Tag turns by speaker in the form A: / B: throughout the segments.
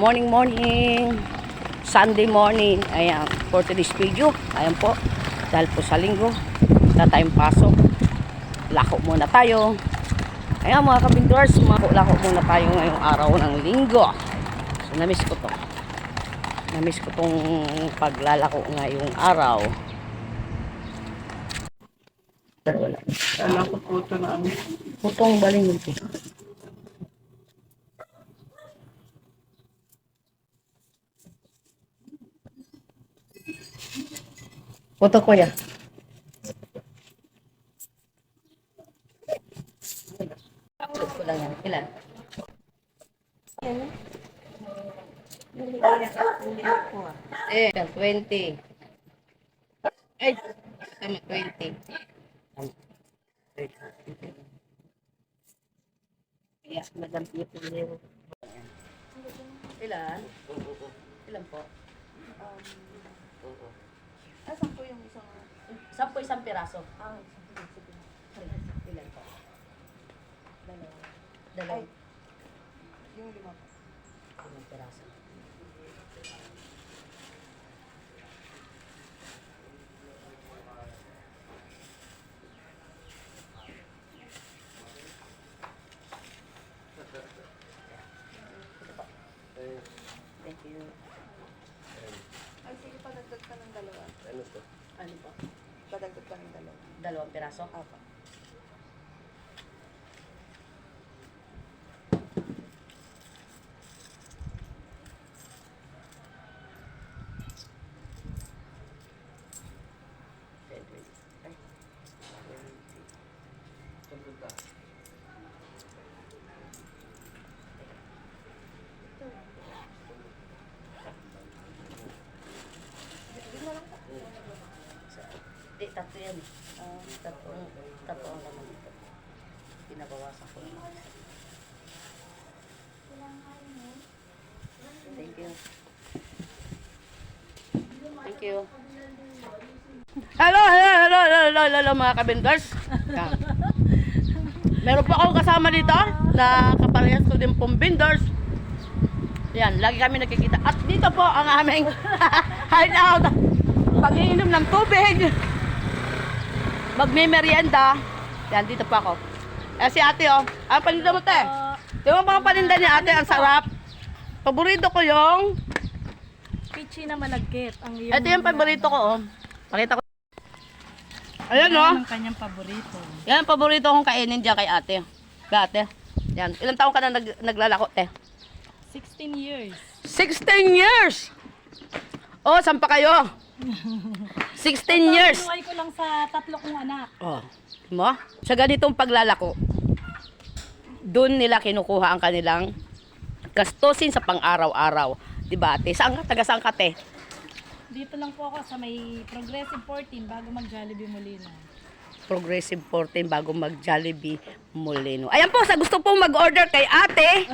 A: Morning, morning. Sunday morning. Ayan, for today's video. Ayan po. Dahil po sa linggo, na tayong pasok. Lako muna tayo. Ayan mga kabindors, lako muna tayo ngayong araw ng linggo. So, namiss ko to. Namiss ko tong paglalako ngayong araw. Wala.
B: Alam ko po ito na.
A: Putong baling yun. Po. Puto ko yan. Upload ko lang yan. Ilan? Eh, 20. Ay, tama, 20. Kaya, Madam Pipilero. Ilan? Ilan po?
C: Asan po yung isang...
A: Sampo isang piraso.
C: Ah,
A: Ilan po?
C: dalawa.
A: Dalawang
C: Yung lima po.
A: ilang piraso. Thank you.
C: Ay, sige, padagdag ka ng dalawa.
A: Ano po?
C: Padagdag ka ng dalawa.
A: Dalawang piraso?
C: Apa.
A: Yan. Uh, tatlo, tatlo ang laman dito. Pinabawasan ko naman. Thank you. Thank you. Hello, hello, hello, hello, hello, hello mga kabinders. Yan. Meron po akong kasama dito na kaparehas ko din pong binders. Yan, lagi kami nagkikita. At dito po ang aming hideout. Pag-iinom ng tubig. Magme-merienda. Yan, dito po ako. Eh, si ate oh. Ang paninda mo, te. Di ba mga paninda ni ate? Ang sarap. Paborito ko yung...
C: Pichi na malagkit. Ang yung...
A: Ito yung paborito ko, oh. Pakita ko. Ayan, oh.
C: Ang kanyang paborito.
A: Yan, paborito kong kainin dyan kay ate. Kay ate. Yan. Ilang taon ka na nag, naglalako, te?
C: 16 years.
A: 16 years! Oh, saan pa kayo? 16 years!
C: Buhay ko lang sa tatlo kong anak.
A: Oh, mo? Sa ganitong paglalako, doon nila kinukuha ang kanilang gastusin sa pang-araw-araw. Diba, ate? Saan ka? Taga saan ka, te?
C: Dito lang po ako sa may Progressive 14 bago mag Jollibee Molina.
A: Progressive 14 bago mag Jollibee Molino. Ayan po, sa gusto pong mag-order kay ate,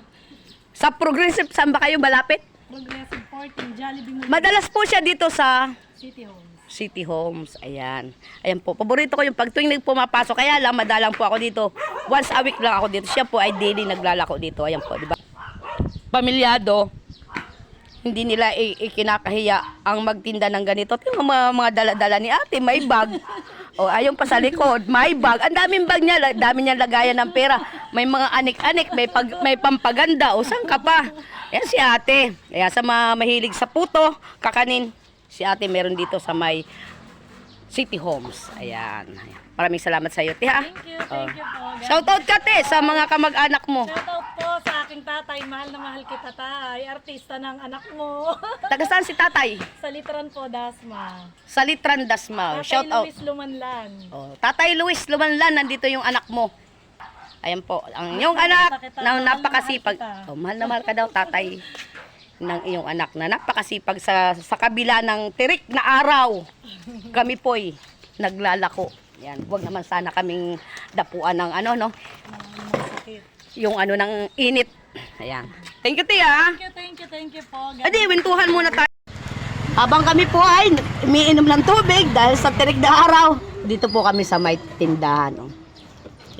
A: sa Progressive, saan ba kayo malapit?
C: Progressive 14, Jollibee Molina
A: Madalas po siya dito sa
C: City Homes.
A: City Homes. Ayan. Ayan po. Paborito ko yung pag tuwing pumapasok. Kaya lang, madalang po ako dito. Once a week lang ako dito. Siya po ay daily naglalako dito. Ayan po, di ba? Pamilyado. Hindi nila ikinakahiya ang magtinda ng ganito. Tingnan mga, mga dala-dala ni ate. May bag. O, ayun pa sa likod. May bag. Ang daming bag niya. Dami niya lagayan ng pera. May mga anik-anik. May, pag, may pampaganda. O, saan ka pa? Yan si ate. Kaya sa mga mahilig sa puto, kakanin. Si ate meron dito sa may City Homes. Ayan. Maraming salamat sa iyo, te, ha?
C: Thank you, thank you po. God
A: Shoutout ka, te, sa mga kamag-anak mo.
C: Shoutout po sa aking tatay. Mahal na mahal kita, tay. Artista ng anak mo.
A: Taga saan si tatay?
C: sa Litran po, Dasma.
A: Sa Litran Dasmao.
C: Tatay
A: Shoutout.
C: Luis Lumanlan.
A: Oh, tatay Luis Lumanlan, nandito yung anak mo. Ayan po, ang iyong anak na napakasipag. Oh, mahal na mahal ka daw, tatay ng iyong anak na napakasipag sa sa kabila ng tirik na araw. Kami po'y naglalako. Yan, wag naman sana kaming dapuan ng ano no, yung ano ng init. Ayan. Thank you, Tia.
C: Thank you, thank you, thank you po.
A: Adi, wintuhan muna tayo. Habang kami po ay umiinom ng tubig dahil sa tirik na araw, dito po kami sa may tindahan. Oh.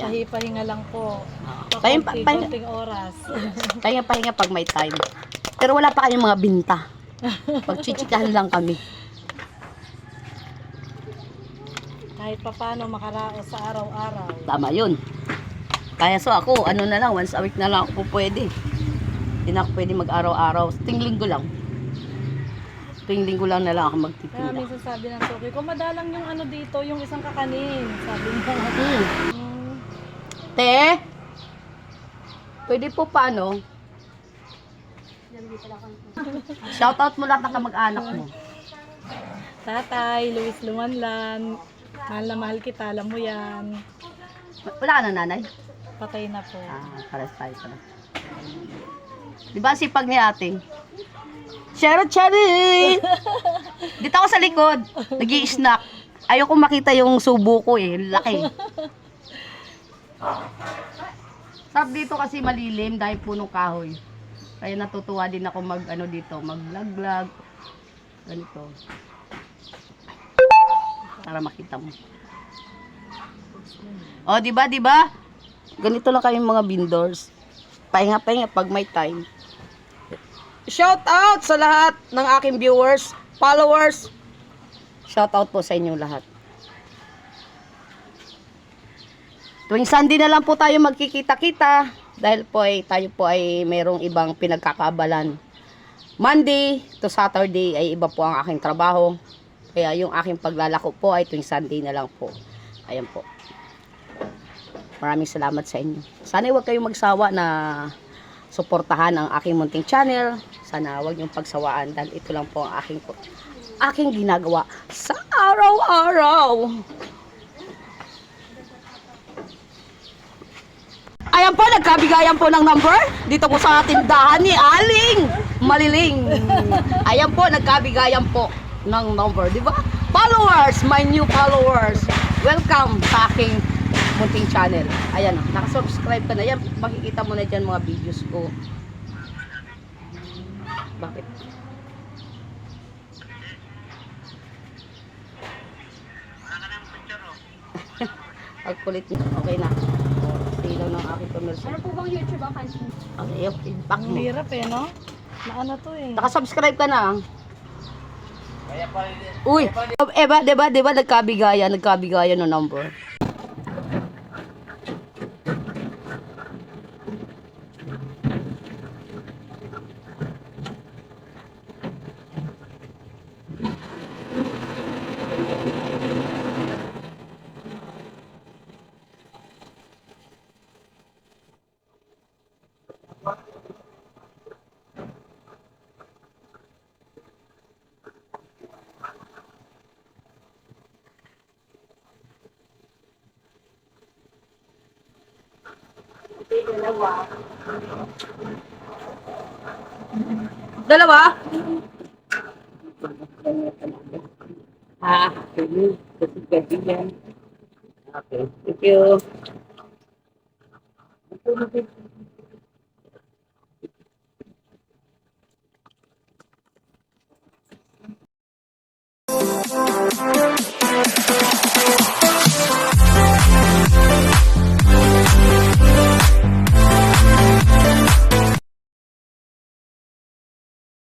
A: Yan.
C: Pahi-pahinga lang po.
A: Pahinga, pahinga,
C: Pakunti-kunting oras.
A: pahinga, pahinga pag may time. Pero wala pa kayong mga binta. Pagchichikahan lang kami.
C: Kahit papano makaraos sa araw-araw.
A: Tama yun. Kaya so ako, ano na lang, once a week na lang ako pwede. Hindi na ako pwede mag-araw-araw. Ting linggo lang. Ting linggo lang na lang ako
C: Kaya
A: magtitinda.
C: minsan sabi ng Toki, kung madalang yung ano dito, yung isang kakanin. Sabi niya.
A: Hmm.
C: Hmm.
A: Te? Pwede po paano? Shoutout mo lahat ng kamag-anak mo.
C: Tatay, Luis Lumanlan. Mahal na mahal kita, alam mo yan.
A: Wala ka na nanay?
C: Patay na po.
A: Ah, pares tayo pala. Di ba ang sipag ni ate? Shero Cherry! Dito ako sa likod. nag snack Ayoko makita yung subo ko eh. Laki. Sab dito kasi malilim dahil punong kahoy. Kaya natutuwa din ako mag ano dito, maglaglag. Ganito. Para makita mo. O, di ba, di ba? Ganito lang kayong mga vendors. Pahinga-pahinga pag may time. Shout out sa lahat ng aking viewers, followers. Shout out po sa inyo lahat. Tuwing Sunday na lang po tayo magkikita-kita dahil po ay tayo po ay mayroong ibang pinagkakabalan. Monday to Saturday ay iba po ang aking trabaho. Kaya yung aking paglalako po ay tuwing Sunday na lang po. Ayan po. Maraming salamat sa inyo. Sana huwag kayong magsawa na suportahan ang aking munting channel. Sana huwag niyong pagsawaan dahil ito lang po ang aking, aking ginagawa sa araw-araw. Ayan po, nagkabigayan po ng number dito po sa tindahan ni Aling Maliling. Ayan po, nagkabigayan po ng number, di ba? Followers, my new followers. Welcome sa aking munting channel. Ayan, oh, nakasubscribe ka na. Yan, makikita mo na dyan mga videos ko. Bakit? Ang kulit niya. Okay na. Silaw ng aking commercial. Ano po bang YouTube account mo? Okay, okay. Back
C: Ang
A: mo.
C: hirap eh, no? Maano to eh.
A: Nakasubscribe ka na. Uy, eh ba, 'di ba, 'di ba nagkabigayan, nagkabigayan ng number. Dalawa? Ah, okay. Kasi kasi yan. Okay, thank you.